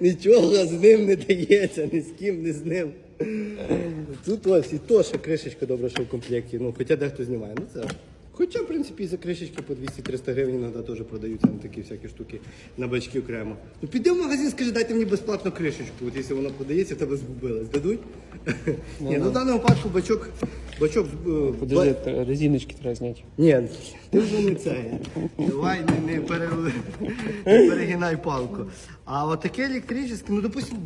Нічого з ним не дається, ні з ким, ні з ним. Тут ось і то, що кришечка добре, що в комплекті. Ну, хоча дехто знімає. Ну це. Хоча, в принципі, і за кришечки по 200-300 гривень іноді теж продаються на такі всякі штуки на бачки окремо. Ну піди в магазин, скажи, дайте мені безплатно кришечку. От якщо вона подається, тебе згубилась. Дадуть? Ні, ну в даному випадку бачок. Бачок. е, Подожди, резиночки треба зняти. ні, ти вже не це. Давай не, не, пере, не перегинай палку. А от таке електричне, ну допустим,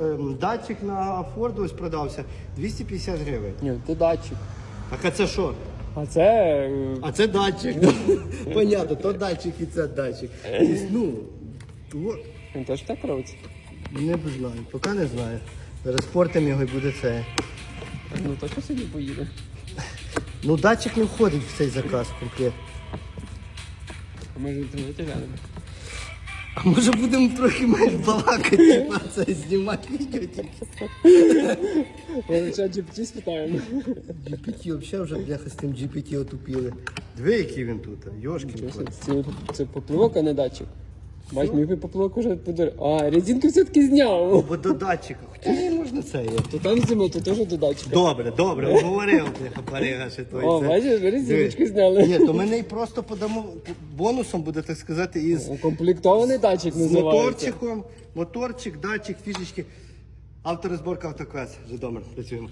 ем, датчик на Ford ось продався 250 гривень. Ні, це датчик. Так а це що? А це. е, А це датчик. Понятно, то датчик і це датчик. Тобто, Ну, то, Він теж так робиться. не знаю, поки не знаю. Зараз спортом його і буде це. Ну точно сьогодні поїде. Ну, датчик не входить в цей заказ в комплект. А може інтернеті глянемо. А може будемо трохи менш балакати, на це знімати відео тільки. Чат GPT спитаємо. GPT взагалі вже бляха з тим GPT отупіли. Диви, який він тут, йошкін. Це, це поплавок, а не датчик. Бач, мій поплавок уже подарив. А, резинку все-таки зняв. Бо до датчика, хоча не можна це є. То там зимою, то теж додачка. Добре, добре, обговорив бляха, парига ще той. О, це. бачиш, бери Диви. зняли. Ні, то ми неї просто подамо бонусом, буде так сказати, із Укомплектований датчик з називається. моторчиком, моторчик, датчик, фішечки. Авторозборка автоквест. Житомир. Працюємо.